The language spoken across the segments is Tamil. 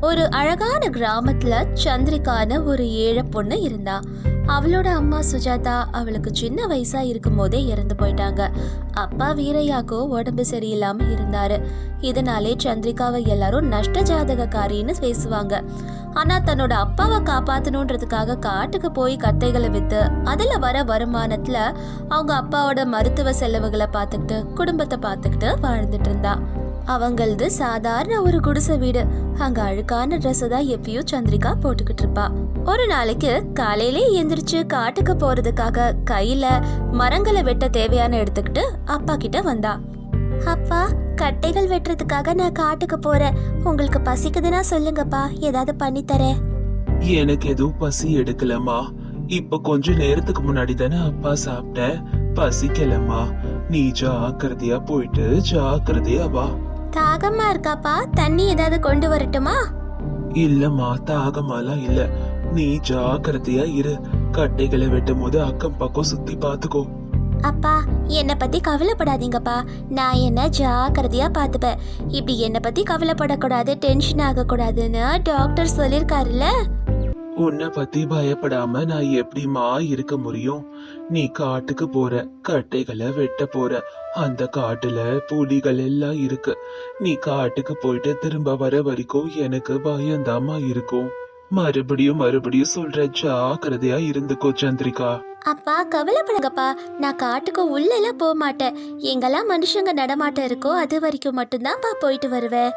ஒரு அழகான கிராமத்துல சந்திரிகான ஒரு ஏழை பொண்ணு இருந்தா. அவளோட அம்மா சுஜாதா அவளுக்கு சின்ன வயசா இருக்கும் போதே இறந்து போயிட்டாங்க. அப்பா வீரையாக்கோ உடம்பு சரியில்லாம இருந்தாரு. இதனாலே சந்திரிகாவை எல்லாரும் நஷ்ட ஜாதகக்காரின்னு பேசுவாங்க. ஆனா தன்னோட அப்பாவை காப்பாத்தணுன்றதுக்காக காட்டுக்கு போய் கத்தைகளை வித்து அதுல வர வருமானத்துல அவங்க அப்பாவோட மருத்துவ செலவுகளை பார்த்துக்கிட்டு குடும்பத்தை பார்த்துக்கிட்டு வாழ்ந்துட்டு இருந்தா. அவங்களது சாதாரண ஒரு குடிசை வீடு. அங்க அழுக்கான ட்ரெஸ் தான் எப்பயும் சந்திரிகா போட்டுக்கிட்டு இருப்பா. ஒரு நாளைக்கு காலையிலே எந்திரிச்சு காட்டுக்கு போறதுக்காக கையில மரங்களை வெட்ட தேவையான எடுத்துக்கிட்டு அப்பா கிட்ட வந்தா. அப்பா கட்டைகள் வெட்டுறதுக்காக நான் காட்டுக்கு போறேன். உங்களுக்கு பசிக்குதுன்னா சொல்லுங்கப்பா. ஏதாவது பண்ணி தரேன் எனக்கு எதுவும் பசி எடுக்கலம்மா. இப்ப கொஞ்ச நேரத்துக்கு முன்னாடி தானே அப்பா சாப்பிட்டேன். பசிக்கலம்மா. நீ ஜாக்கிரதையா போயிட்டு ஜாக்கிரதையா வா. தாகமா இருக்காப்பா? தண்ணி ஏதாவது கொண்டு வரட்டுமா? இல்லம்மா தாகமாலாம் இல்ல. நீ ஜாக்கிரதையா இரு. கட்டைகளை வெட்டும் போது அக்கம் பக்கம் சுத்தி பாத்துக்கோ அப்பா என்னை பத்தி கவலைப்படாதீங்கப்பா. நான் என்ன ஜாக்கிரதையா பார்த்துப்பேன். இப்படி என்னை பத்தி கவலைப்படக்கூடாது டென்ஷன் ஆகக்கூடாதுன்னு டாக்டர் சொல்லியிருக்காருல்ல? உன்னை பத்தி பயப்படாம நான் எப்படிம்மா இருக்க முடியும்? நீ காட்டுக்கு போற கட்டைகளை வெட்ட போற. அந்த காட்டுல புலிகள் எல்லாம் இருக்கு. நீ காட்டுக்கு போயிட்டு திரும்ப வர வரைக்கும் எனக்கு பயந்தாமா இருக்கும். மறுபடியும் மறுபடியும் சொல்ற ஜாக்கிரதையா இருந்துக்கோ சந்திரிகா. அப்பா கவலைப்படுங்கப்பா நான் காட்டுக்கு உள்ளெல்லாம் போக மாட்டேன் எங்கெல்லாம் மனுஷங்க நடமாட்டம் இருக்கோ அது வரைக்கும் மட்டும்தான்ப்பா போயிட்டு வருவேன்.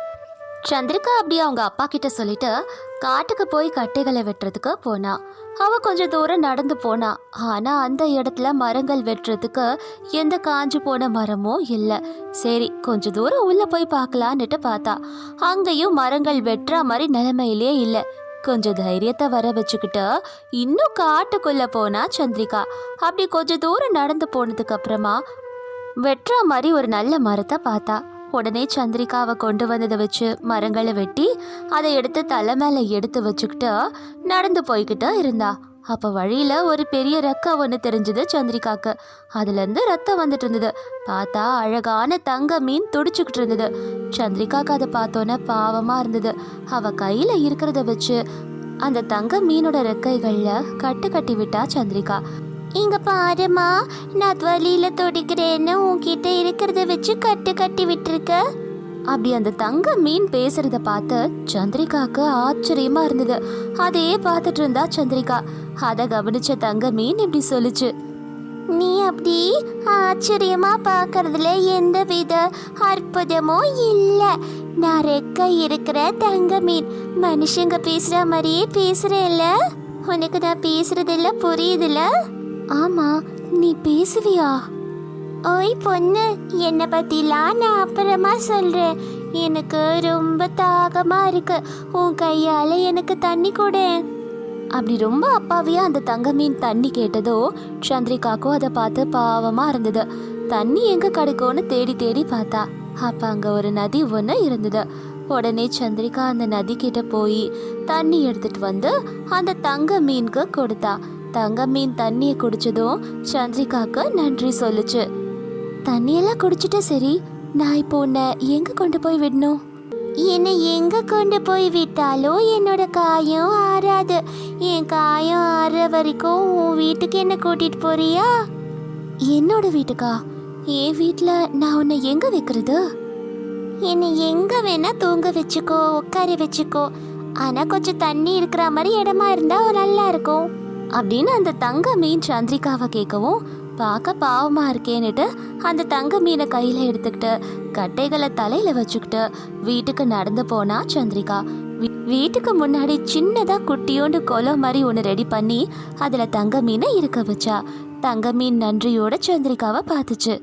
சந்திரிகா அப்படி அவங்க அப்பா கிட்ட சொல்லிட்டு காட்டுக்கு போய் கட்டைகளை வெட்டுறதுக்கு போனா. அவ கொஞ்சம் தூரம் நடந்து போனா. ஆனா அந்த இடத்துல மரங்கள் வெட்டுறதுக்கு எந்த காஞ்சு போன மரமும் இல்லை. சரி கொஞ்ச தூரம் உள்ள போய் பார்க்கலான்னுட்டு பார்த்தா அங்கேயும் மரங்கள் வெட்டுற மாதிரி நிலைமையிலே இல்லை. கொஞ்சம் தைரியத்தை வர வச்சுக்கிட்டு இன்னும் காட்டுக்குள்ள போனா சந்திரிகா. அப்படி கொஞ்ச தூரம் நடந்து போனதுக்கு அப்புறமா வெட்டுற மாதிரி ஒரு நல்ல மரத்தை பார்த்தா. உடனே சந்திரிகாவை கொண்டு வந்ததை வச்சு மரங்களை வெட்டி அதை எடுத்து தலை மேலே எடுத்து வச்சுக்கிட்டு நடந்து போய்கிட்டு இருந்தா. அப்போ வழியில் ஒரு பெரிய ரெக்கை ஒன்று தெரிஞ்சுது சந்திரிகாக்கு. அதுலேருந்து ரத்தம் வந்துட்டு இருந்தது. பார்த்தா அழகான தங்க மீன் துடிச்சுக்கிட்டு இருந்தது. சந்திரிகாக்கு அதை பார்த்தோன்னே பாவமாக இருந்தது. அவள் கையில் இருக்கிறத வச்சு அந்த தங்க மீனோட ரெக்கைகளில் கட்டு கட்டி விட்டா சந்திரிகா. இங்க பாருமா நான் வழியில துடிக்கிறேன்னு உன்கிட்ட இருக்கிறத வச்சு கட்டு கட்டி விட்டுருக்க? அப்படி அந்த தங்க மீன் பேசுறத பார்த்து சந்திரிகாக்கு ஆச்சரியமா இருந்தது. அதே பார்த்துட்டு இருந்தா சந்திரிகா. அதை கவனிச்ச தங்க மீன் இப்படி சொல்லுச்சு. நீ அப்படி ஆச்சரியமா பார்க்கறதுல எந்த வித அற்புதமும் இல்லை. நான் ரெக்க இருக்கிற தங்க மீன். மனுஷங்க பேசுற மாதிரியே பேசுறேல்ல. உனக்கு நான் பேசுறதெல்லாம் புரியுதுல ஆமா நீ பேசுவியா? ஓய் பொண்ணு என்னை பற்றிலாம் நான் அப்புறமா சொல்கிறேன் எனக்கு ரொம்ப தாகமாக இருக்கு. உன் கையால் எனக்கு தண்ணி கொடு. அப்படி ரொம்ப அப்பாவியாக அந்த தங்க மீன் தண்ணி கேட்டதோ சந்திரிகாக்கும் அதை பார்த்து பாவமாக இருந்தது. தண்ணி எங்கே கிடைக்கும்னு தேடி தேடி பார்த்தா அப்போ அங்கே ஒரு நதி ஒன்று இருந்தது. உடனே சந்திரிகா அந்த நதி கிட்ட போய் தண்ணி எடுத்துட்டு வந்து அந்த தங்க மீனுக்கு கொடுத்தா. தங்க மீன் தண்ணியை குடிச்சதும் சந்திரிகாக்கு நன்றி சொல்லுச்சு. தண்ணியெல்லாம் குடிச்சிட்ட சரி. நான் இப்போ உன்னை எங்க கொண்டு போய் விடணும்? என்னை எங்க கொண்டு போய் விட்டாலோ என்னோட காயம் ஆறாது. என் காயம் ஆற வரைக்கும் உன் வீட்டுக்கு என்ன கூட்டிட்டு போறியா? என்னோட வீட்டுக்கா? என் வீட்டில் நான் உன்னை எங்க வைக்கிறது? என்னை எங்க வேணா தூங்க வச்சுக்கோ உட்கார வச்சுக்கோ. ஆனா கொஞ்சம் தண்ணி இருக்கிற மாதிரி இடமா இருந்தா நல்லா இருக்கும். அப்படின்னு அந்த தங்க மீன் சந்திரிகாவை கேட்கவும் பார்க்க பாவமா இருக்கேன்னுட்டு அந்த தங்க மீனை கையில எடுத்துக்கிட்டு கட்டைகளை தலையில வச்சுக்கிட்டு வீட்டுக்கு நடந்து போனா சந்திரிகா. வீட்டுக்கு முன்னாடி சின்னதா குட்டியோண்டு குளம் மாதிரி ஒன்று ரெடி பண்ணி அதுல தங்க மீனை இருக்க வச்சா. தங்க மீன் நன்றியோட சந்திரிகாவை பார்த்துச்சு.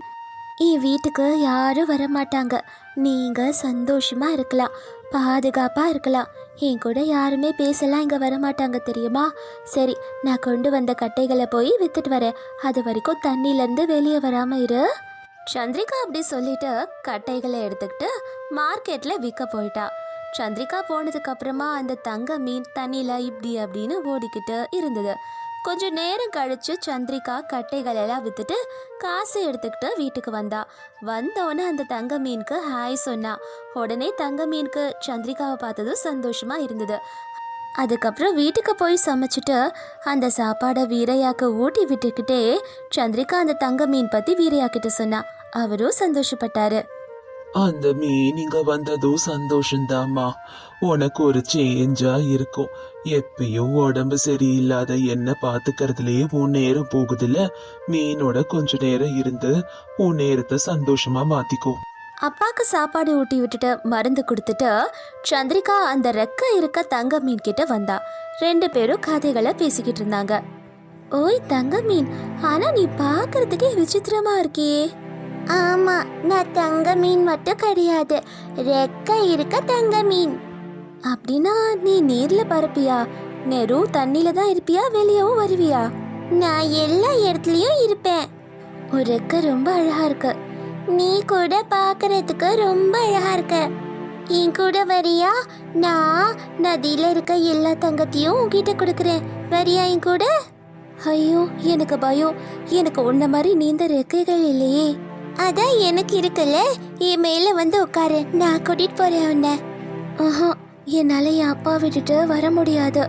என் வீட்டுக்கு யாரும் வர மாட்டாங்க நீங்க சந்தோஷமா இருக்கலாம். பாதுகாப்பாக இருக்கலாம். என் கூட யாருமே பேசலாம் இங்கே வர மாட்டாங்க தெரியுமா? சரி நான் கொண்டு வந்த கட்டைகளை போய் வித்துட்டு வரேன். அது வரைக்கும் தண்ணியிலேருந்து வெளியே வராமல் இரு. சந்திரிகா அப்படி சொல்லிட்டு கட்டைகளை எடுத்துக்கிட்டு மார்க்கெட்டில் விற்க போயிட்டா. சந்திரிகா போனதுக்கப்புறமா அந்த தங்க மீன் தண்ணியில் இப்படி அப்படின்னு ஓடிக்கிட்டு இருந்தது. கொஞ்சம் நேரம் கழிச்சு சந்திரிகா கட்டைகள் எல்லாம் வித்துட்டு காசு எடுத்துக்கிட்டு வீட்டுக்கு வந்தா. வந்தோடனே அந்த தங்க மீனுக்கு ஹாய் சொன்னா. உடனே தங்க மீனுக்கு சந்திரிகாவை பார்த்ததும் சந்தோஷமா இருந்தது. அதுக்கப்புறம் வீட்டுக்கு போய் சமைச்சிட்டு அந்த சாப்பாடை வீரையாக்கு ஊட்டி விட்டுக்கிட்டே சந்திரிகா அந்த தங்க மீன் பத்தி வீரையா கிட்ட சொன்னா. அவரும் சந்தோஷப்பட்டாரு. அந்த மீன் இங்க வந்ததும் சந்தோஷம்தாம்மா. உனக்கு ஒரு சேஞ்சா இருக்கும். எப்பயும் உடம்பு சரியில்லாத என்ன பாத்துக்கிறதுலயே உன் நேரம் போகுதுல மீனோட கொஞ்ச நேரம் இருந்து உன் நேரத்தை சந்தோஷமா மாத்திக்கோ. அப்பாக்கு சாப்பாடு ஊட்டி விட்டுட்டு மருந்து கொடுத்துட்டு சந்திரிகா அந்த ரெக்க இருக்க தங்க மீன் கிட்ட வந்தா. ரெண்டு பேரும் கதைகளை பேசிக்கிட்டு இருந்தாங்க. ஓய் தங்க மீன் ஆனா நீ பார்க்கறதுக்கே விசித்திரமா இருக்கியே. ஆமா நான் தங்க மீன் மட்டும் கிடையாது. ரெக்க இருக்க தங்க மீன். அப்படின்னா நீ நீர்ல பறப்பியா நெரு தண்ணில தான் இருப்பியா? வெளியவும் வருவியா? நான் எல்லா இடத்துலயும் இருப்பேன். ஒரு ரொம்ப அழகா இருக்கு. நீ கூட பாக்குறதுக்கு ரொம்ப அழகா இருக்க. என் கூட வரியா? நான் நதியில இருக்க எல்லா தங்கத்தையும் உன்கிட்ட கொடுக்குறேன். வரியா என் கூட? ஐயோ எனக்கு பயம். எனக்கு உன்ன மாதிரி நீந்த ரெக்கைகள் இல்லையே. அதான் எனக்கு இருக்குல்ல. என் மேல வந்து உட்காரு. நான் கூட்டிட்டு போறேன் உன்னை. ஆஹா. என்னால என் அப்பா விட்டுட்டு வர முடியாது.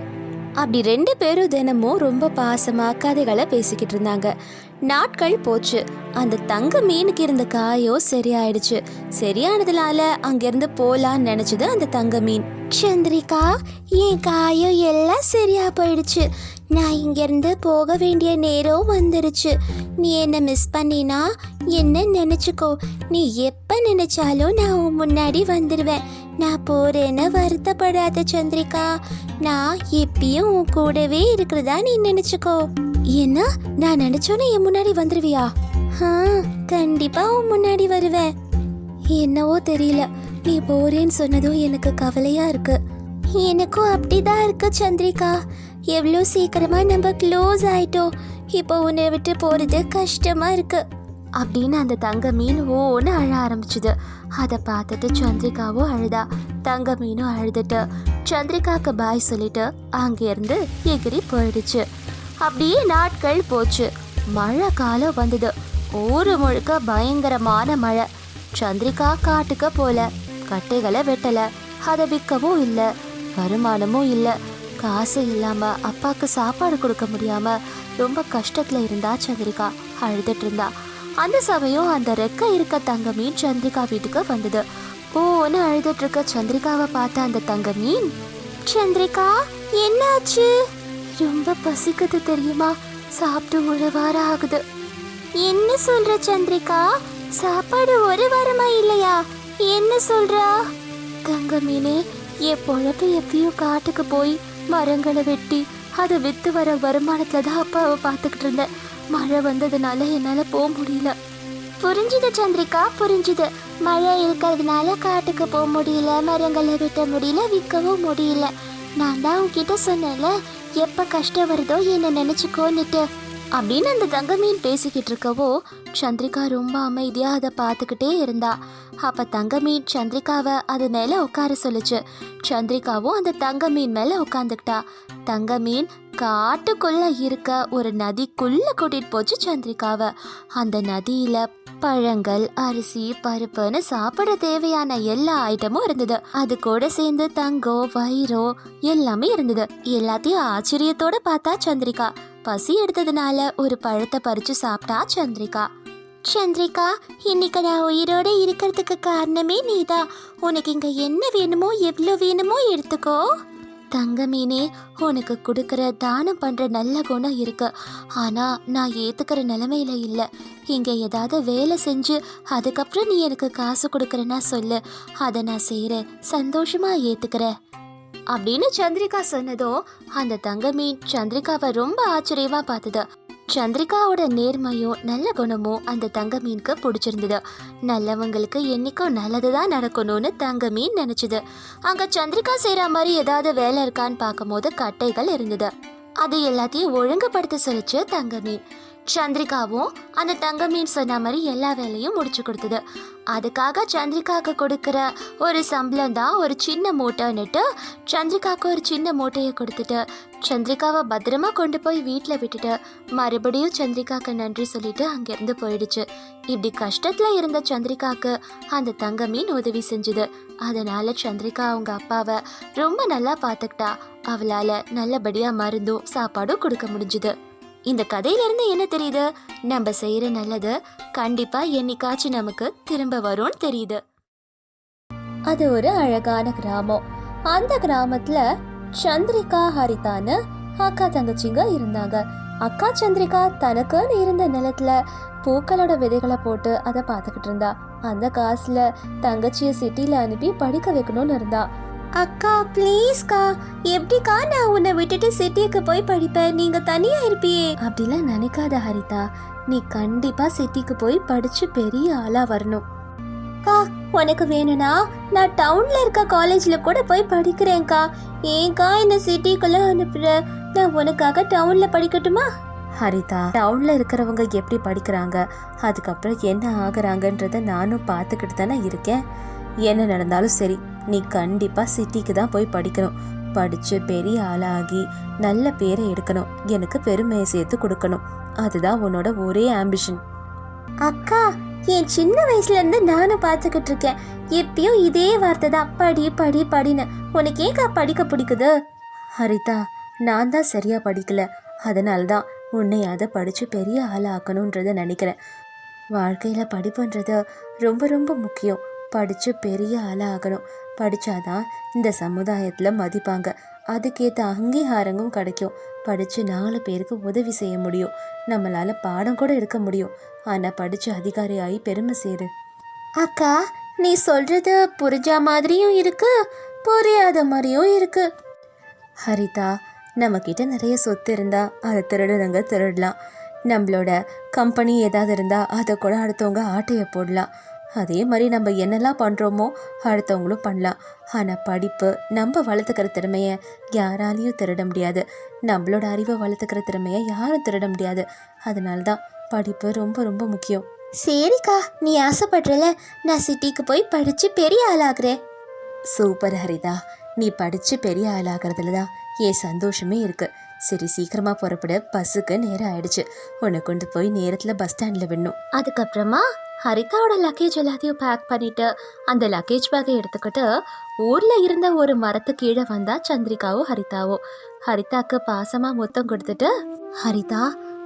அப்படி ரெண்டு பேரும் தினமும் ரொம்ப பாசமா கதைகளை பேசிக்கிட்டு இருந்தாங்க. நாட்கள் போச்சு. அந்த தங்க மீனுக்கு இருந்த காயோ சரியாயிடுச்சு. சரியானதுனால அங்கிருந்து போலான்னு நினைச்சது அந்த தங்க மீன். சந்திரிகா என் காயம் எல்லாம் சரியா போயிடுச்சு. நான் இங்கிருந்து போக வேண்டிய நேரம் வந்துருச்சு. நீ என்ன மிஸ் பண்ணினா என்ன நினைச்சுக்கோ. நீ எப்ப நினைச்சாலும் நான் உன் முன்னாடி வந்துடுவேன் நான் போறேன்னு வருத்தப்படாத சந்திரிகா. நான் எப்பயும் உன் கூடவே இருக்கிறதா நீ நினைச்சுக்கோ. என்ன? நான் நினைச்சோன்னே என் முன்னாடி வந்துருவியா? ஆ கண்டிப்பா உன் முன்னாடி வருவேன். என்னவோ தெரியல. நீ போறேன்னு சொன்னதும் எனக்கு கவலையா இருக்கு. எனக்கும் அப்படிதான் இருக்கு சந்திரிகா. எவ்வளோ சீக்கிரமா நம்ம க்ளோஸ் ஆயிட்டோம். இப்போ உன்னை விட்டு போறது கஷ்டமா இருக்கு. அப்படின்னு அந்த தங்க மீன் ஓன்னு அழ ஆரம்பிச்சுது. அதை பார்த்துட்டு சந்திரிகாவும் அழுதா. தங்க மீனும் அழுதுட்டு. சந்திரிகாக்கு பாய் சொல்லிட்டு அங்கேருந்து எகிரி போயிடுச்சு. அப்படியே நாட்கள் போச்சு. மழை காலம் வந்தது. ஊரு முழுக்க பயங்கரமான மழை. சந்திரிகா காட்டுக்க போல. கட்டைகளை வெட்டல. அதை விற்கவும் இல்லை. வருமானமும் இல்லை. காசு இல்லாம அப்பாவுக்கு சாப்பாடு கொடுக்க முடியாம ரொம்ப கஷ்டத்துல இருந்தா சந்திரிகா. அழுதுட்டு இருந்தா. அந்த சமயம் அந்த ரெக்க இருக்க தங்க மீன் சந்திரிகா வீட்டுக்கு வந்தது. ஓன்னு அழுதுட்டு இருக்க சந்திரிகாவை பார்த்த அந்த தங்க மீன் சந்திரிகா என்னாச்சு? ரொம்ப பசிக்குது தெரியுமா? சாப்பிட்டு ஒரு வாரம் ஆகுது. என்ன சொல்ற சந்திரிகா? சாப்பாடு ஒரு வாரமா இல்லையா? என்ன சொல்றா? தங்க மீனே என் பொழப்பு எப்பயும் காட்டுக்கு போய் மரங்களை வெட்டி அதை வித்து வர வருமானத்துல தான் அப்பாவை பார்த்துக்கிட்டு இருந்தேன். மழை வந்ததுனால என்னால போக முடியல. புரிஞ்சுது சந்திரிகா புரிஞ்சுது. மழை இருக்கிறதுனால காட்டுக்கு போக முடியல மரங்களை வெட்ட முடியல விற்கவும் முடியல. நான் தான் உன்கிட்ட சொன்னேன்ல எப்ப கஷ்டம் வருதோ என்ன நினைச்சுக்கோன்னுட்டு. அப்படின்னு அந்த தங்கமீன் பேசிக்கிட்டு இருக்கவோ சந்திரிகா ரொம்ப அமைதியா அதை பார்த்துக்கிட்டே இருந்தா. அப்ப தங்கமீன் சந்திரிகாவை அது மேல உட்கார சொல்லுச்சு. சந்திரிகாவும் அந்த தங்க மீன் மேல உட்காந்துக்கிட்டா தங்க மீன் காட்டுக்குள்ள இருக்க ஒரு நதிக்குள்ள கூட்டிட்டு போச்சு சந்திரிகாவை. அந்த நதியில பழங்கள் அரிசி பருப்புன்னு சாப்பிட தேவையான எல்லா ஐட்டமும் இருந்தது. அது கூட சேர்ந்து தங்கம் வயிறோ எல்லாமே இருந்தது. எல்லாத்தையும் ஆச்சரியத்தோட பார்த்தா சந்திரிகா. பசி எடுத்ததுனால ஒரு பழத்தை பறிச்சு சாப்பிட்டா சந்திரிகா. சந்திரிகா இன்னைக்கு நான் உயிரோட இருக்கிறதுக்கு காரணமே நீதான். உனக்கு இங்க என்ன வேணுமோ எவ்வளோ வேணுமோ எடுத்துக்கோ. தங்கமீனே உனக்கு கொடுக்குற தானம் பண்ற நல்ல குணம் இருக்கு. ஆனா நான் ஏத்துக்கிற நிலைமையில இல்ல. இங்க ஏதாவது வேலை செஞ்சு அதுக்கப்புறம் நீ எனக்கு காசு கொடுக்குறேன்னா சொல்லு. அதை நான் செய்கிறேன் சந்தோஷமா ஏற்றுக்கிறேன் அப்படின்னு சந்திரிகா சொன்னதும் அந்த தங்கமீன் சந்திரிகாவை ரொம்ப ஆச்சரியமா பார்த்தது. சந்திரிகாவோட நேர்மையும் நல்ல குணமும் அந்த தங்க மீனுக்கு பிடிச்சிருந்தது. நல்லவங்களுக்கு என்னைக்கும் நல்லது தான் நடக்கணும்னு தங்க மீன் நினைச்சது. அங்கே சந்திரிகா செய்கிற மாதிரி ஏதாவது வேலை இருக்கான்னு பார்க்கும்போது கட்டைகள் இருந்தது. அது எல்லாத்தையும் ஒழுங்குபடுத்த சொல்லிச்சு தங்க மீன் சந்திரிகாவும் அந்த தங்கமீன் சொன்ன மாதிரி எல்லா வேலையும் முடிச்சு கொடுத்தது. அதுக்காக சந்திரிகாவுக்கு கொடுக்குற ஒரு சம்பளம் தான் ஒரு சின்ன மூட்டைன்னுட்டு சந்திரிகாவுக்கு ஒரு சின்ன மூட்டையை கொடுத்துட்டு சந்திரிகாவை பத்திரமா கொண்டு போய் வீட்டில் விட்டுட்டு மறுபடியும் சந்திரிகாவுக்கு நன்றி சொல்லிட்டு அங்கேருந்து போயிடுச்சு. இப்படி கஷ்டத்தில் இருந்த சந்திரிகாவுக்கு அந்த தங்கமீன் உதவி செஞ்சுது. அதனால சந்திரிகா அவங்க அப்பாவை ரொம்ப நல்லா பார்த்துக்கிட்டா. அவளால் நல்லபடியாக மருந்தும் சாப்பாடும் கொடுக்க முடிஞ்சுது. இந்த கதையிலிருந்து என்ன தெரியுது? நம்ம செய்யற நல்லது கண்டிப்பா என்னைக்காச்சும் நமக்கு திரும்ப வரும்னு தெரியுது. அது ஒரு அழகான கிராமம். அந்த கிராமத்துல சந்திரிகா ஹரிதான்னு அக்கா தங்கச்சிங்க இருந்தாங்க. அக்கா சந்திரிகா தனக்குன்னு இருந்த நிலத்துல பூக்களோட விதைகளை போட்டு அதை பார்த்துக்கிட்டு இருந்தா. அந்த காசுல தங்கச்சியை சிட்டியில அனுப்பி படிக்க வைக்கணும்னு இருந்தா. அக்கா ப்ளீஸ்க்கா எப்படிக்கா நான் உன்னை விட்டுட்டு சிட்டிக்கு போய் படிப்பேன்? நீங்க தனியா இருப்பியே. அப்படிலாம் நினைக்காத ஹரிதா. நீ கண்டிப்பா சிட்டிக்கு போய் படிச்சு பெரிய ஆளா வரணும். அக்கா உனக்கு வேணும்னா நான் டவுன்ல இருக்க காலேஜ்ல கூட போய் படிக்கிறேன்க்கா. ஏன்க்கா இந்த சிட்டிக்குள்ள அனுப்புற? நான் உனக்காக டவுன்ல படிக்கட்டுமா? ஹரிதா டவுன்ல இருக்கிறவங்க எப்படி படிக்கிறாங்க? அதுக்கப்புறம் என்ன ஆகுறாங்கன்றத நானும் பார்த்துக்கிட்டு தானே இருக்கேன். என்ன நடந்தாலும் சரி. நீ கண்டிப்பா சிட்டிக்கு தான் போய் படிக்கணும். படிச்சு பெரிய ஆளாகி நல்ல பேரை எடுக்கணும். எனக்கு பெருமையை சேர்த்து கொடுக்கணும். அதுதான் உன்னோட ஒரே ஆம்பிஷன் அக்கா என் சின்ன வயசுல இருந்து நானும் பார்த்துக்கிட்டு இருக்கேன். எப்பயும் இதே வார்த்தை தான் படி படி படின்னு. உனக்கு ஏக்கா படிக்க பிடிக்குது? ஹரிதா நான் தான் சரியா படிக்கல. அதனால தான் உன்னை அதை படிச்சு பெரிய ஆளாக்கணுன்றத நினைக்கிறேன். வாழ்க்கையில படிப்புன்றது ரொம்ப ரொம்ப முக்கியம். படித்து பெரிய ஆளாகணும். படித்தாதான் இந்த சமுதாயத்தில் மதிப்பாங்க. அதுக்கேற்ற அங்கீகாரங்களும் கிடைக்கும். படித்து நாலு பேருக்கு உதவி செய்ய முடியும். நம்மளால் பாடம் கூட எடுக்க முடியும். ஆனால் படித்து அதிகாரியாகி பெருமை சேரு. அக்கா நீ சொல்றது புரிஞ்சா மாதிரியும் இருக்கு புரியாத மாதிரியும் இருக்கு. ஹரிதா நம்மக்கிட்ட நிறைய சொத்து இருந்தா அதை திருடுறவங்க திருடலாம். நம்மளோட கம்பெனி ஏதாவது இருந்தா அதை கூட அடுத்தவங்க ஆட்டையை போடலாம். அதே மாதிரி நம்ம என்னெல்லாம் பண்ணுறோமோ அடுத்தவங்களும் பண்ணலாம். ஆனால் படிப்பு நம்ம வளர்த்துக்கிற திறமையை யாராலையும் திருட முடியாது. நம்மளோட அறிவை வளர்த்துக்கிற திறமையை யாரும் திருட முடியாது. அதனால தான் படிப்பு ரொம்ப ரொம்ப முக்கியம். சரிக்கா நீ ஆசைப்படுறல நான் சிட்டிக்கு போய் படித்து பெரிய ஆளாகிறேன். சூப்பர் ஹரிதா. நீ படித்து பெரிய ஆளாகிறதுல தான் என் சந்தோஷமே இருக்கு. சரி சீக்கிரமா புறப்பட. பஸ்ஸுக்கு நேரம் ஆயிடுச்சு. உன்னை கொண்டு போய் நேரத்தில் பஸ் ஸ்டாண்டில் விடணும். அதுக்கப்புறமா? ஹரிதாவோட லக்கேஜ் எல்லாத்தையும் பேக் பண்ணிட்டு அந்த லக்கேஜ் பேக்கை எடுத்துக்கிட்டு ஊர்ல இருந்த ஒரு மரத்து கீழே வந்தா சந்திரிகாவும் ஹரிதாவும். ஹரிதாக்கு பாசமா முத்தம் கொடுத்துட்டு ஹரிதா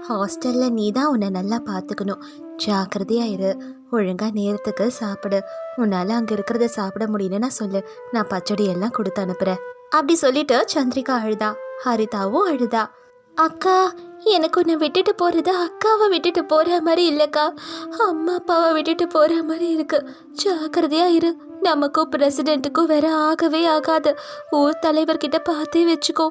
ஹாஸ்டல்ல நீ தான் உன்னை நல்லா பார்த்துக்கணும் ஜாக்கிரதையாயிரு ஒழுங்கா நேரத்துக்கு சாப்பிடு. உன்னால அங்க இருக்கிறத சாப்பிட முடியலன்னா சொல்லு. நான் பச்சடி எல்லாம் கொடுத்து அனுப்புறேன். அப்படி சொல்லிட்டு சந்திரிகா அழுதா. ஹரிதாவும் அழுதா. அக்கா எனக்கு உன்னை விட்டுட்டு போறது அக்காவை விட்டுட்டு போற மாதிரி இல்லக்கா. அம்மா அப்பாவை விட்டுட்டு போற மாதிரி இருக்கு. ஜாக்கிரதையா இரு. நமக்கும் பிரசிடென்ட்டுக்கும் வேற ஆகவே ஆகாது. ஊர் தலைவர்கிட்ட பார்த்தே வச்சுக்கோ.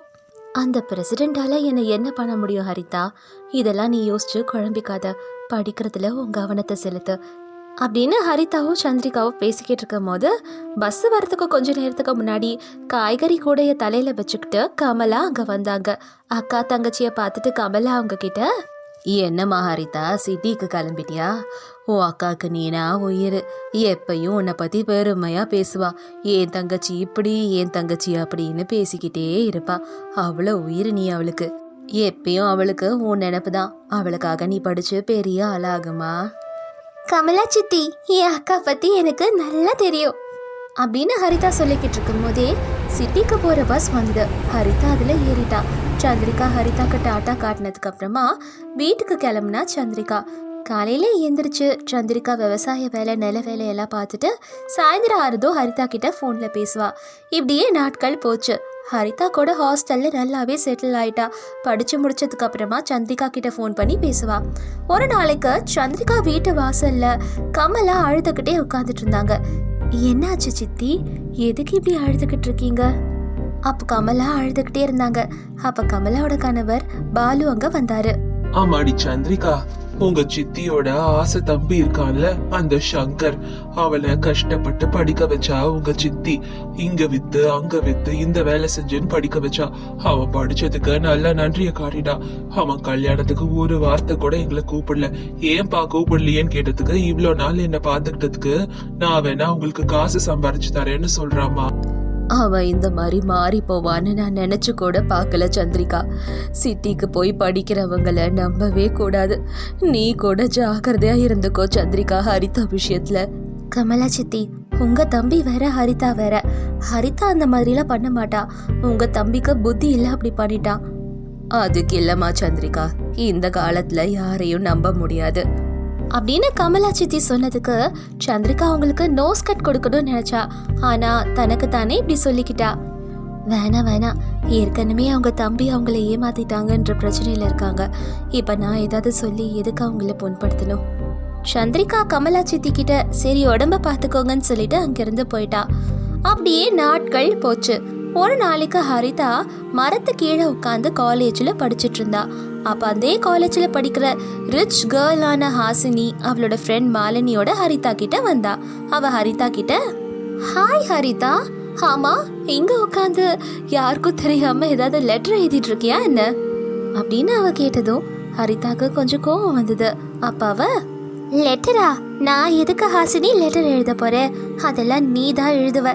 அந்த பிரசிடெண்டால என்னை என்ன பண்ண முடியும் ஹரிதா? இதெல்லாம் நீ யோசிச்சு குழம்பிக்காத. படிக்கிறதுல உன் கவனத்தை செலுத்து. அப்படின்னு ஹரிதாவும் சந்திரிகாவும் பேசிக்கிட்டு இருக்கும் போது பஸ் வரதுக்கு கொஞ்ச நேரத்துக்கு முன்னாடி காய்கறி கூடைய தலையில வச்சுக்கிட்டு கமலா அங்க வந்தாங்க. அக்கா தங்கச்சிய பார்த்துட்டு கமலா அவங்க கிட்ட என்னம்மா ஹரிதா சிட்டிக்கு கிளம்பிட்டியா? உன் அக்காவுக்கு நீனா உயிர். எப்பையும் உன்னை பத்தி பெருமையா பேசுவா. என் தங்கச்சி இப்படி என் தங்கச்சி அப்படின்னு பேசிக்கிட்டே இருப்பா. அவ்வளோ உயிர் நீ அவளுக்கு. எப்பயும் அவளுக்கு உன் நினப்பு தான் அவளுக்காக நீ படிச்சு பெரிய ஆளாகுமா? கமலா சித்தி என் அக்கா பத்தி எனக்கு நல்லா தெரியும். அப்படின்னு ஹரிதா சொல்லிக்கிட்டு இருக்கும் போதே சிட்டிக்கு போற பஸ் வந்தது. ஹரிதா அதுல ஏறிட்டா. சந்திரிகா ஹரிதாக்கு டாட்டா காட்டினதுக்கு அப்புறமா வீட்டுக்கு கிளம்புனா சந்திரிகா. காலையில எந்திரிச்சு சந்திரிகா விவசாய வேலை நில வேலையெல்லாம் பார்த்துட்டு சாயந்தரம் ஆறுதோ ஹரிதா கிட்ட ஃபோனில் பேசுவா. இப்படியே நாட்கள் போச்சு. ஹரிதா கூட ஹாஸ்டல்ல நல்லாவே செட்டில் ஆயிட்டா. படிச்சு முடிச்சதுக்கு அப்புறமா சந்திரிகா கிட்ட ஃபோன் பண்ணி பேசுவா. ஒரு நாளைக்கு சந்திரிகா வீட்டு வாசல்ல கமலா அழுதுகிட்டே உட்காந்துட்டு இருந்தாங்க. என்னாச்சு சித்தி? எதுக்கு இப்படி அழுதுகிட்டு இருக்கீங்க? அப்ப கமலா அழுதுகிட்டே இருந்தாங்க. அப்ப கமலாவோட கணவர் பாலு அங்க வந்தாரு. ஆமாடி சந்திரிகா உங்க சித்தியோட ஆசை தம்பி இருக்கான்ல அந்த சங்கர் அவனை கஷ்டப்பட்டு படிக்க வச்சா உங்க சித்தி. இங்க வித்து அங்க வித்து இந்த வேலை செஞ்சுன்னு படிக்க வச்சா. அவன் படிச்சதுக்கு நல்ல நன்றிய காட்டிட்டா. அவன் கல்யாணத்துக்கு ஒரு வார்த்தை கூட எங்களை கூப்பிடல. ஏன்பா கூப்பிடலையேன்னு கேட்டதுக்கு இவ்வளவு நாள் என்ன பாத்துக்கிட்டதுக்கு நான் வேணா உங்களுக்கு காசு சம்பாரிச்சு தரேன்னு சொல்றாமா அவன் இந்த மாதிரி மாறி போவான்னு நான் நினைச்சு கூட பார்க்கல சந்திரிகா. சிட்டிக்கு போய் படிக்கிறவங்கள நம்பவே கூடாது. நீ கூட ஜாக்கிரதையா இருந்துக்கோ சந்திரிகா ஹரிதா விஷயத்துல. கமலா சித்தி உங்க தம்பி வேற ஹரிதா வேற. ஹரிதா அந்த மாதிரிலாம் பண்ண மாட்டா. உங்க தம்பிக்கு புத்தி இல்ல அப்படி பண்ணிட்டான் அதுக்கு இல்லம்மா சந்திரிகா. இந்த காலத்துல யாரையும் நம்ப முடியாது. அப்படின்னு கமலா சித்தி சொன்னதுக்கு சந்திரிகா அவங்களுக்கு நோஸ் கட் கொடுக்கணும்னு நினைச்சா. ஆனா தனக்கு தானே இப்படி சொல்லிக்கிட்டா. வேணாம் வேணாம் ஏற்கனவே அவங்க தம்பி அவங்கள ஏமாத்திட்டாங்கன்ற பிரச்சனையில இருக்காங்க. இப்ப நான் ஏதாவது சொல்லி எதுக்கு அவங்கள புண்படுத்தணும்? சந்திரிகா கமலா சித்தி கிட்ட சரி உடம்ப பார்த்துக்கோங்கன்னு சொல்லிட்டு அங்கிருந்து போயிட்டா. அப்படியே நாட்கள் போச்சு. ஒரு நாளைக்கு ஹரிதா மரத்து கீழே உட்காந்து காலேஜில் படிச்சிட்டு இருந்தா. அப்போ அதே காலேஜில் படிக்கிற ரிச் கேர்ளான ஹாசினி அவளோட ஃப்ரெண்ட் மாலினியோட ஹரிதா கிட்ட வந்தா. அவ ஹரிதா கிட்ட ஹாய் ஹரிதா. ஆமா இங்க உட்காந்து யாருக்கும் தெரியாம ஏதாவது லெட்டர் எழுதிட்டு இருக்கியா என்ன? அப்படின்னு அவ கேட்டதும் ஹரிதாக்கு கொஞ்சம் கோவம் வந்தது. அப்ப அவ லெட்டரா நான் எதுக்கு ஹாசினி லெட்டர் எழுத போறேன் அதெல்லாம் நீ தான் எழுதுவ.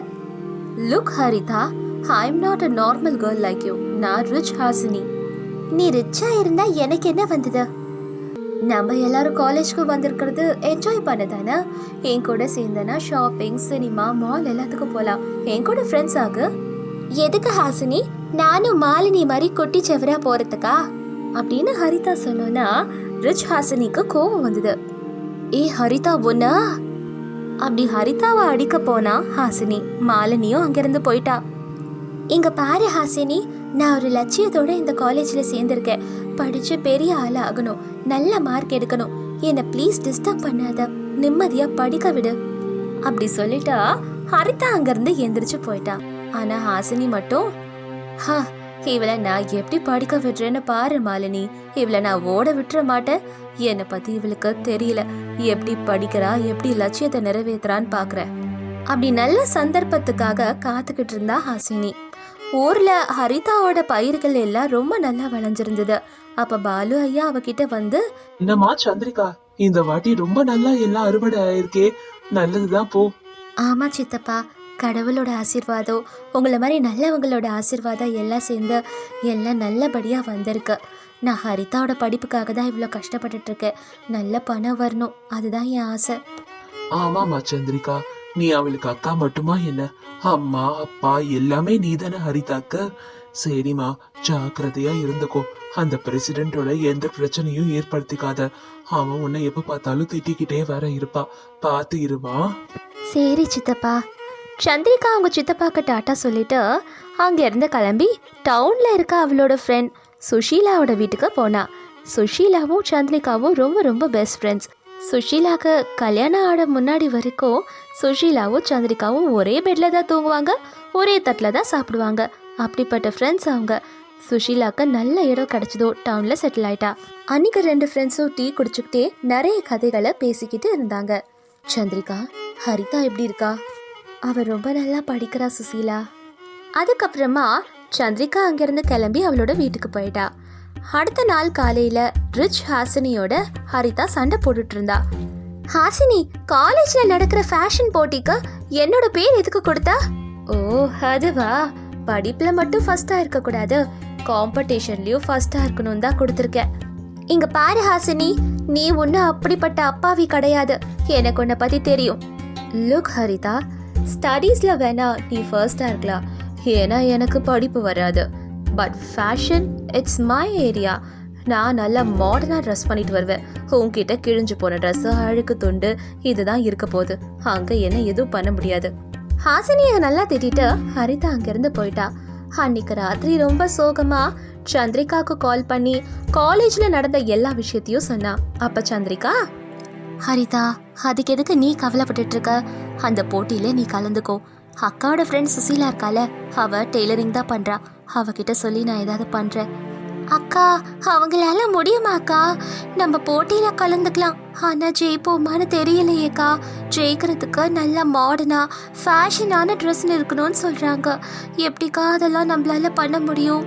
Look Haritha I am not a normal girl like you நான் ரிச் ஹாசினி. நீ ரிச்சா இருந்தா எனக்கு என்ன வந்தது? நம்ம எல்லாரும் காலேஜ்க்கு வந்திருக்கிறது என்ஜாய் பண்ண தானே என் கூட சேர்ந்தனா ஷாப்பிங் சினிமா மால் எல்லாத்துக்கும் போகலாம் என் கூட ஃப்ரெண்ட்ஸ் ஆகு? எதுக்கு ஹாசினி? நானும் மாலினி மாதிரி குட்டி செவரா போறதுக்கா? அப்படின்னு ஹரிதா சொன்னோன்னா ரிச் ஹாசினிக்கு கோபம் வந்தது. ஏ ஹரிதா ஒன்னா அப்படி ஹரிதாவை அடிக்க போனா ஹாசினி மாலினியும் அங்கிருந்து போயிட்டா. இங்க பாரு ஹாசினி நான் ஒரு லட்சியத்தோட இந்த காலேஜில் சேர்ந்திருக்கேன். படிச்சு பெரிய ஆள் ஆகணும் நல்ல மார்க் எடுக்கணும். என்னை ப்ளீஸ் டிஸ்டர்ப் பண்ணாத. நிம்மதியா படிக்க விடு. அப்படி சொல்லிட்டா ஹரிதா அங்கிருந்து எந்திரிச்சு போயிட்டா. ஆனா ஹாசினி மட்டும் ஹா இவளை நான் எப்படி படிக்க விடுறேன்னு பாரு மாலினி. இவளை நான் ஓட விட்டுற மாட்டேன். என்னை பத்தி இவளுக்கு தெரியல. எப்படி படிக்கிறா எப்படி லட்சியத்தை நிறைவேத்துறான்னு பாக்குறேன். அப்படி நல்ல சந்தர்ப்பத்துக்காக காத்துக்கிட்டு இருந்தா ஹாசினி. ஊர்ல ஹரிதாவோட பயிர்கள் எல்லாம் ரொம்ப நல்லா விளைஞ்சிருந்தது அப்ப பாலு ஐயா அவகிட்ட வந்து என்னம்மா சந்திரிகா இந்த வாட்டி ரொம்ப நல்லா எல்லாம் அறுவடை ஆயிருக்கே நல்லதுதான் போ. ஆமா சித்தப்பா கடவுளோட ஆசீர்வாதம் உங்களை மாதிரி நல்லவங்களோட ஆசீர்வாதம் எல்லாம் சேர்ந்து எல்லாம் நல்லபடியா வந்திருக்கு. நான் ஹரிதாவோட படிப்புக்காக தான் இவ்வளோ கஷ்டப்பட்டுட்டு இருக்கேன். நல்ல பணம் வரணும் அதுதான் என் ஆசை. ஆமாமா சந்திரிகா நீ அவளுக்கு அக்கா மட்டுமா என்ன? அம்மா அப்பா எல்லாமே நீதானே ஹரிதாக்க? சரிம்மா ஜாக்கிரதையா இருந்துக்கோ. அந்த பிரசிடென்டோட எந்த பிரச்சனையும் ஏற்படுத்திக்காத. அவன் உன்னை எப்ப பார்த்தாலும் திட்டிக்கிட்டே வர இருப்பா. பார்த்து இருமா. சரி சித்தப்பா. சந்திரிகா அவங்க சித்தப்பாக்கு டாட்டா சொல்லிட்டு அங்கேருந்து கிளம்பி டவுனில் இருக்க அவளோட ஃப்ரெண்ட் சுஷீலாவோட வீட்டுக்கு போனா. சுஷீலாவும் சந்திரிகாவும் ரொம்ப ரொம்ப பெஸ்ட் ஃப்ரெண்ட்ஸ் சுஷீலாக்கு கல்யாணம் ஆட முன்னாடி வரைக்கும் சுஷீலாவும் சந்திரிகாவும் ஒரே பெட்டில் தான் தூங்குவாங்க. ஒரே தட்டில் தான் சாப்பிடுவாங்க. அப்படிப்பட்ட ஃப்ரெண்ட்ஸ் அவங்க. சுஷீலாக்கு நல்ல இடம் கிடச்சதோ டவுனில் செட்டில் ஆயிட்டா. அன்னைக்கு ரெண்டு ஃப்ரெண்ட்ஸும் டீ குடிச்சுக்கிட்டே நிறைய கதைகளை பேசிக்கிட்டு இருந்தாங்க. சந்திரிகா ஹரிதா எப்படி இருக்கா? அவ ரொம்ப நல்லா படிக்கிறா சுசீலா அதுக்கப்புறமா சந்திரிகா அங்கேருந்து கிளம்பி அவளோட வீட்டுக்கு போயிட்டா. அடுத்த நாள் காலையில ரிச் ஹாசினியோட ஹரிதா சண்டை போட்டுட்டு இருந்தா. ஹாசினி காலேஜ்ல நடக்கிற ஃபேஷன் போட்டிக்கு என்னோட பேர் எதுக்கு கொடுத்தா? ஓ அதுவா? படிப்புல மட்டும் ஃபர்ஸ்டா இருக்க கூடாது. காம்படிஷன்லயும் ஃபர்ஸ்டா இருக்கணும் தான் கொடுத்துருக்கேன். இங்க பாரு ஹாசினி நீ ஒன்றும் அப்படிப்பட்ட அப்பாவி கிடையாது. எனக்கு உன்னை பத்தி தெரியும். லுக் ஹரிதா ஸ்டடீஸ்ல வேணா நீ ஃபர்ஸ்டா இருக்கலாம். ஏன்னா எனக்கு படிப்பு வராது. But fashion it's my area நான் நல்லா மாடர்னாக ட்ரெஸ் பண்ணிட்டு வருவேன். உங்ககிட்ட கிழிஞ்சு போன ட்ரெஸ்ஸு அழுக்கு துண்டு இதுதான் இருக்க போகுது. அங்கே என்ன எதுவும் பண்ண முடியாது. ஹாசினியை நல்லா திட்டிட்டு ஹரிதா அங்கேருந்து போயிட்டா. அன்னைக்கு ராத்திரி ரொம்ப சோகமா சந்திரிகாவுக்கு கால் பண்ணி காலேஜில் நடந்த எல்லா விஷயத்தையும் சொன்னா. அப்போ சந்திரிகா? ஹரிதா அதுக்கு எதுக்கு நீ கவலைப்பட்டுட்டு இருக்க? அந்த போட்டியில நீ கலந்துக்கோ. அக்காவோட ஃப்ரெண்ட் சுசீலா இருக்கால அவ டெய்லரிங் தான் பண்றா. அவகிட்ட சொல்லி நான் ஏதாவது பண்றேன். அக்கா அவங்களால முடியுமாக்கா நம்ம போட்டியில கலந்துக்கலாம். ஆனா ஜெயிப்போமான்னு தெரியலையேக்கா. ஜெயிக்கிறதுக்கு நல்ல மாடர்னா ஃபேஷனான ட்ரெஸ்ன்னு இருக்கணும்னு சொல்றாங்க. எப்படிக்கா அதெல்லாம் நம்மளால பண்ண முடியும்?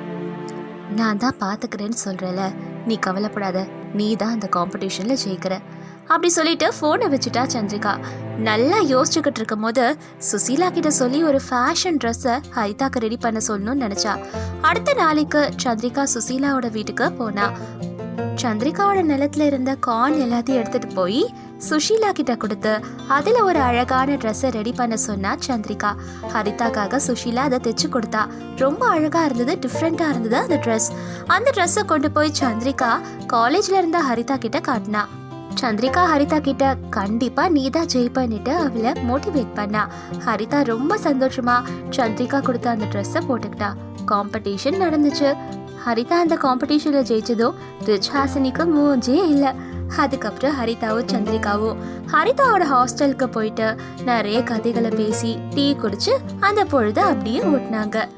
நான் தான் பார்த்துக்கிறேன்னு சொல்கிறல நீ கவலைப்படாத. நீ தான் அந்த காம்படிஷனில் ஜெயிக்கிற. அப்படி சொல்லிட்டு ஃபோனை வச்சுட்டா சந்திரிகா. நல்லா யோசிச்சுக்கிட்டு இருக்கும் போது சுசீலா கிட்ட சொல்லி ஒரு ஃபேஷன் ட்ரெஸ்ஸை ஹரிதாக்கு ரெடி பண்ண சொல்லணும்னு நினச்சா. அடுத்த நாளைக்கு சந்திரிகா சுசீலாவோட வீட்டுக்கு போனா. சந்திரிகாவோட நிலத்துல இருந்த கார்ன் எல்லாத்தையும் எடுத்துட்டு போய் சுஷீலா கிட்ட கொடுத்து அதுல ஒரு அழகான ட்ரெஸ்ஸை ரெடி பண்ண சொன்னா சந்திரிகா. ஹரிதாக்காக சுஷீலா அதை தைச்சு கொடுத்தா. ரொம்ப அழகா இருந்தது டிஃப்ரெண்டா இருந்தது அந்த ட்ரெஸ் அந்த ட்ரெஸ்ஸை கொண்டு போய் சந்திரிகா காலேஜ்ல இருந்த ஹரிதா கிட்ட காட்டினா. சந்திரிகா ஹரிதா கிட்ட கண்டிப்பா நீ தான் ஜெயிப்பன்னுட்டு அவளை மோட்டிவேட் பண்ணா. ஹரிதா ரொம்ப சந்தோஷமா சந்திரிகா கொடுத்த அந்த ட்ரெஸ்ஸை போட்டுக்கிட்டா. காம்படிஷன் நடந்துச்சு. ஹரிதா அந்த காம்படிஷன்ல ஜெயிச்சதும் ரிச் ஹாசினிக்கு மூஞ்சே இல்லை. அதுக்கப்புறம் ஹரிதாவும் சந்திரிகாவும் ஹரிதாவோட ஹாஸ்டலுக்கு போயிட்டு நிறைய கதைகளை பேசி டீ குடிச்சு அந்த பொழுது அப்படியே ஓட்டினாங்க.